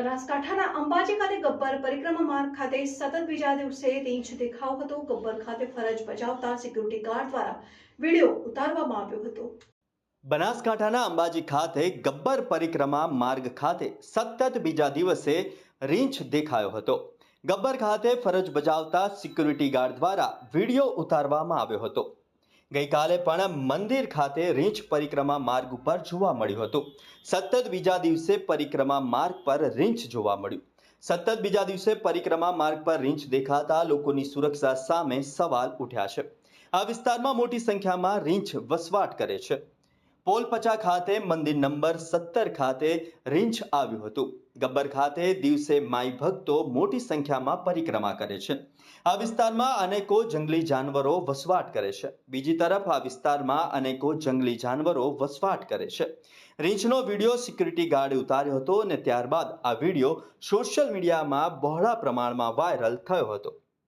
બનાસકાંઠાના અંબાજી ખાતે ગબ્બર પરિક્રમા માર્ગ ખાતે સતત બીજા દિવસે રીંછ દેખાવ હતો. ગબ્બર ખાતે ફરજ બજાવતા સિક્યુરિટી ગાર્ડ દ્વારા વીડિયો ઉતારવામાં આવ્યો હતો. બનાસકાંઠાના અંબાજી ખાતે ગબ્બર પરિક્રમા માર્ગ ખાતે સતત બીજા દિવસે રીંછ દેખાયો હતો. ગબ્બર ખાતે ફરજ બજાવતા સિક્યુરિટી ગાર્ડ દ્વારા વીડિયો ઉતારવામાં આવ્યો હતો. ગઈકાલે પણ મંદિર ખાતે રીંછ પરિક્રમા માર્ગ ઉપર જોવા મળ્યું હતું. સતત બીજા દિવસે પરિક્રમા માર્ગ પર રીંછ જોવા મળ્યું. સતત બીજા દિવસે પરિક્રમા માર્ગ પર રીંછ દેખાતા લોકોની સુરક્ષા સામે સવાલ ઉઠ્યા છે. આ વિસ્તારમાં મોટી સંખ્યામાં રીંછ વસવાટ કરે છે. પોલપચા ખાતે મંદિર નંબર સત્તર ખાતે રીંછ આવ્યું હતું. ગબ્બર ખાતે દિવસે માઈ ભક્તો મોટી સંખ્યામાં પરિક્રમા કરે છે. આ વિસ્તારમાં અનેકો જંગલી જાનવરો વસવાટ કરે છે. બીજી તરફ આ વિસ્તારમાં અનેકો જંગલી જાનવરો વસવાટ કરે છે. રીંછનો વીડિયો સિક્યુરિટી ગાર્ડે ઉતાર્યો હતો અને ત્યારબાદ આ વીડિયો સોશિયલ મીડિયામાં બહોળા પ્રમાણમાં વાયરલ થયો હતો.